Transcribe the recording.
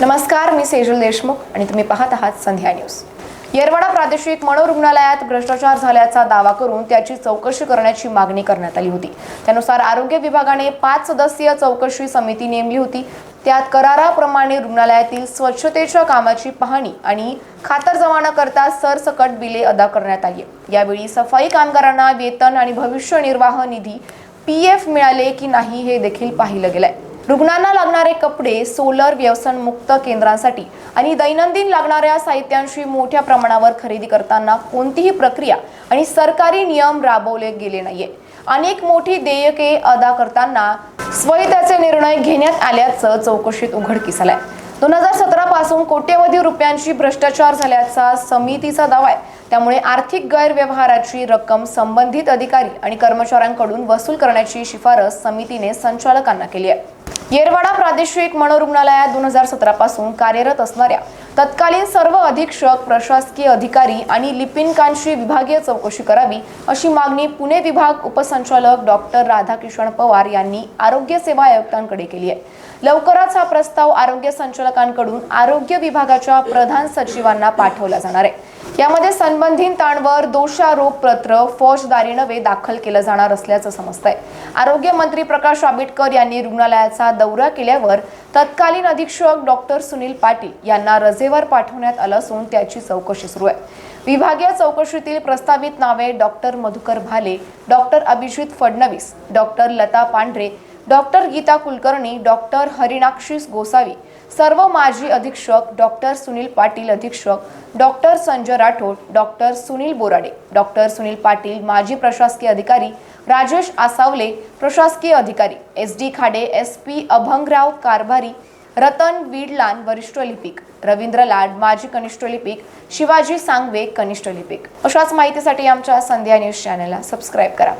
नमस्कार मी सेजल देशमुख आणि तुम्ही पाहत आहात संध्या न्यूज. येरवाडा प्रादेशिक मनोरुग्णालयात भ्रष्टाचार झाल्याचा दावा करून त्याची चौकशी करण्याची मागणी करण्यात आली होती. त्यानुसार आरोग्य विभागाने पाच सदस्यीय चौकशी समिती नेमली होती. त्यात कराराप्रमाणे रुग्णालयातील स्वच्छतेच्या कामाची पाहणी आणि खातरजमा न करता सरसकट बिले अदा करण्यात आली यावेळी सफाई कामगारांना वेतन आणि भविष्य निर्वाह निधी पी एफ मिळाले की नाही हे देखील पाहिलं गेलंय. रुग्णांना लागणारे कपडे सोलर व्यसनमुक्त केंद्रांसाठी आणि दैनंदिन लागणाऱ्या साहित्यांशी मोठ्या प्रमाणावर खरेदी करताना कोणतीही प्रक्रिया आणि सरकारी नियम राबवले गेले नाहीये. अनेक मोठी देयके अदा करताना स्वयंताचे निर्णय घेण्यात आल्याचं चौकशीत उघडकीस आलंय. दोन हजार सतरा पासून कोट्यवधी रुपयांची भ्रष्टाचार झाल्याचा समितीचा दावा आहे. त्यामुळे आर्थिक गैरव्यवहाराची रक्कम संबंधित अधिकारी आणि कर्मचाऱ्यांकडून वसूल करण्याची शिफारस समितीने संचालकांना केली आहे. येरवाडा प्रादेशिक मनोरुग्णालयात दोन हजार सतरा पासून कार्यरत असणाऱ्या तत्कालीन सर्व अधीक्षक प्रशासकीय अधिकारी आणि लिपिनकांशी विभागीय चौकशी करावी अशी मागणी पुणे विभाग उपसंचालक डॉक्टर राधाकिशन पवार यांनी आरोग्य सेवा आयुक्तांकडे केली आहे. लवकरच हा प्रस्ताव आरोग्य संचालकांकडून आरोग्य विभागाच्या प्रधान सचिवांना पाठवला जाणार आहे. यामध्ये संबंधितांवर दोषारोप पत्र फौजदारी नवे दाखल केलं जाणार असल्याचं समजतंय. आरोग्य मंत्री प्रकाश आंबेडकर यांनी रुग्णालयाचा दौरा केल्यावर तत्कालीन अधीक्षक डॉक्टर सुनील पाटील यांना रजेवर पाठवण्यात आलं असून त्याची चौकशी सुरू आहे. विभागीय चौकशीतील प्रस्तावित नावे doctor Madhukar Bhale doctor Abhijit Phadnavis doctor Lata Pandhare doctor Geeta Kulkarni doctor Harinakshi Gosavi सर्व माजी अधीक्षक डॉक्टर सुनील पाटील अधीक्षक doctor Sanjay Rathod doctor Sunil Borade doctor Sunil Patil माजी प्रशासकीय अधिकारी राजेश आसावले प्रशासकीय अधिकारी S D Khade S P Abhangrao Karbhari Ratan Vidlan वरिष्ठ लिपिक रवींद्र लाड माजी कनिष्ठ लिपिक शिवाजी सांगवे कनिष्ठ लिपिक. अशाच माहितीसाठी आमच्या संध्या न्यूज चॅनलला सबस्क्राईब करा.